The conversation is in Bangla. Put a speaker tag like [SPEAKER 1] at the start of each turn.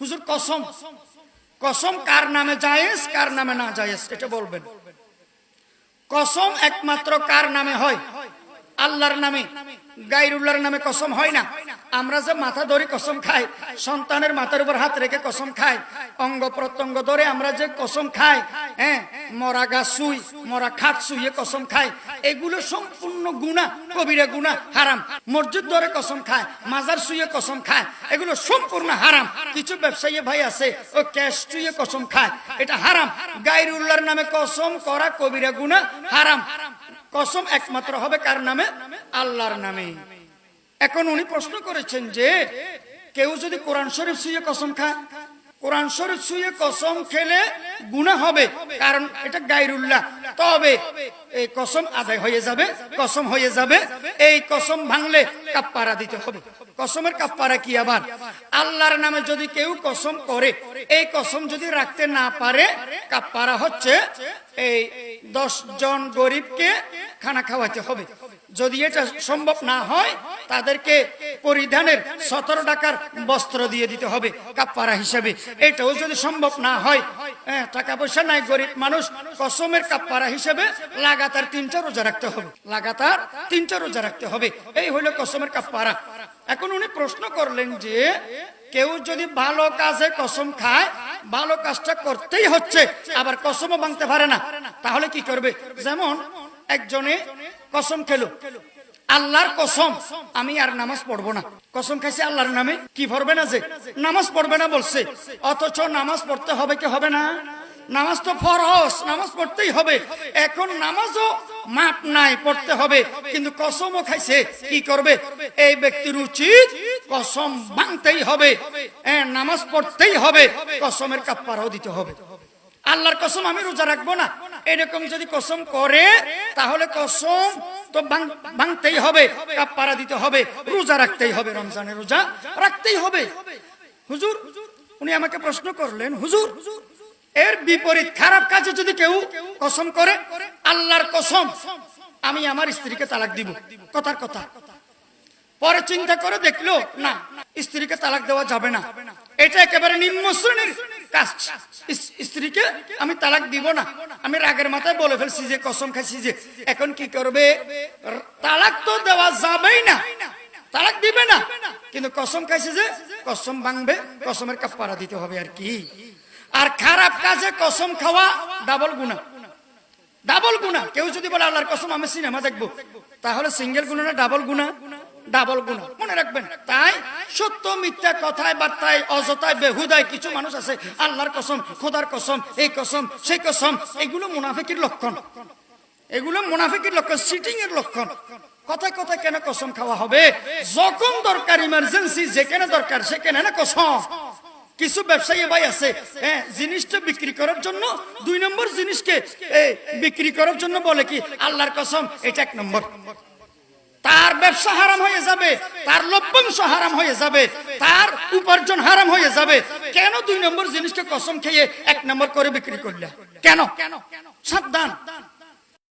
[SPEAKER 1] হুজুর, কসম। কসম কার নামে জায়েজ, কার নামে না জায়েজ, এটা বলবেন। কসম একমাত্র কার নামে হয়? আল্লাহর নামে। গাইরুল্লাহর নামে কসম হয় না? আমরা যে মাথা ধরে কসম খাই, সন্তানের মাথার উপর হাত রেখে কসম খাই, অঙ্গ প্রত্যঙ্গ ধরে আমরা যে কসম খাই হ্যাঁ মরা গাছ সুই, মরা খাট সুইয়ে কসম খাই, এগুলো সম্পূর্ণ গুণা কবিরা গুণা হারাম। মসজিদ ধরে কসম খায়, মাজার সুইয়ে কসম খায়, এগুলো সম্পূর্ণ হারাম। কিছু ব্যবসায়ী ভাই আছে, ও ক্যাশ চুইয়ে কসম খায়, এটা হারাম। গাইরুল্লাহর নামে কসম করা কবিরা গুণা হারাম। কসম একমাত্র হবে কার নামে? আল্লাহর নামে। এখন উনি প্রশ্ন করেছেন যে, কেউ যদি কোরআন শরীফ শুয়ে কসম খায়, কোরআন শরীফ শুয়ে কসম খেলে গুণা হবে, কারণ এটা গাইরুল্লাহ তবে এই কসম আদায় হয়ে যাবে, কসম হয়ে যাবে এই কসম ভাঙলে কাপ্পারা দিতে হবে। কসমের কাপ্পারা কি আবার? আল্লাহর নামে যদি কেউ কসম করে এই কসম যদি রাখতে না পারে কাপ্পারা হচ্ছে এই দশ জন গরিবকে খানা খাওয়াতে হবে। যদি এটা সম্ভব না হয় তাদেরকে পরিধানের সতেরো টাকার বস্ত্র দিয়ে দিতে হবে কাপ্পারা হিসেবে। এটাও যদি সম্ভব না হয় হ্যাঁ, টাকা পয়সা নাই গরিব মানুষ কসমের কাপ্পারা হিসেবে লাগাতার তিনটা রোজা রাখতে হবে। লাগাতার তিনটা রোজা রাখতে হবে। এই হলো কসমের কাপ্পারা। এখন উনি প্রশ্ন করলেন যে, কেউ যদি ভালো কাজে কসম খায়, ভালো কাজটা করতেই হচ্ছে, আবার কসমও ভাঙতে পারে না, তাহলে কি করবে? যেমন একজনে কসম খেলো, আল্লাহর কসম, আমি আর নামাজ পড়ব না। কসম খাইছে আল্লাহর নামে, কি পড়বে না যে? নামাজ পড়বে না বলছে, অথচ নামাজ পড়তে হবে কি হবে না? নামাজ তো ফরজ, নামাজ পড়তেই হবে। এখন নামাজও মাপ নাই, পড়তে হবে। কিন্তু কসমও খাইছে, কি করবে? এই ব্যক্তির উচিত কসম ভাঙতেই হবে নামাজ পড়তেই হবে, কসমের কাপ্পারাও দিতে হবে। আল্লাহর কসম আমি রোজা রাখব না। এরকম যদি কসম করে, তাহলে কসম তো ভাঙতেই হবে, কাপ্পারা দিতে হবে, রোজা রাখতেই হবে, রমজানের রোজা রাখতেই হবে। হুজুর, উনি আমাকে প্রশ্ন করলেন, হুজুর, এর বিপরীত খারাপ কাজে যদি কেউ কসম করে আল্লাহর কসম, আমি আমার স্ত্রীকে তালাক দিব। কথার কথা। পরে চিন্তা করে দেখল, না, স্ত্রীকে তালাক দেওয়া যাবে না। এটা একেবারে নিম্ন শ্রেণির কাজ। স্ত্রীকে আমি তালাক দিব না। আমি রাগের মাথায় বলে ফেলছি যে, কসম খাইছি যে, এখন কি করবে? তালাক তো দেওয়া যাবেই না। তালাক দিবে না। কিন্তু কসম খাইছে যে, কসম ভাঙবে, কসমের কাপ্পারা দিতে হবে আর কি। আর খারাপ কাজে কসম খাওয়া ডাবল গুণা ডাবল গুণা। কেউ যদি বলে আল্লাহর কসম, আমি সিনেমা দেখব। তাহলে সিঙ্গেল গুণা না ডাবল গুণা? ডাবল গুণা। মনে রাখবেন, তাই সত্য, মিথ্যা, কথায়, বার্তায়, অযথায়, বেহুদায় কিছু মানুষ আছে, আল্লাহর কসম, খোদার কসম, এই কসম, সেই কসম, এগুলো মুনাফিকের লক্ষণ। এগুলো মুনাফিকের লক্ষণ সিটিং এর লক্ষণ। কথায় কথায় কেন কসম খাওয়া হবে? যখন দরকার ইমার্জেন্সি যেখানে দরকার, সেখানে না কসম। কিছু ব্যবসায়ী ভাই আছে হ্যাঁ জিনিসটা বিক্রি করার জন্য, দুই নম্বর জিনিসকে বিক্রি করার জন্য বলে কি, আল্লাহর কসম, এটা এক নম্বর। তার ব্যবসা হারাম হয়ে যাবে, তার লভ্যাংশ হারাম হয়ে যাবে, তার উপার্জন হারাম হয়ে যাবে। কেন দুই নম্বর জিনিসকে কসম খেয়ে এক নম্বর করে বিক্রি করলে? কেন কেন? সাবধান।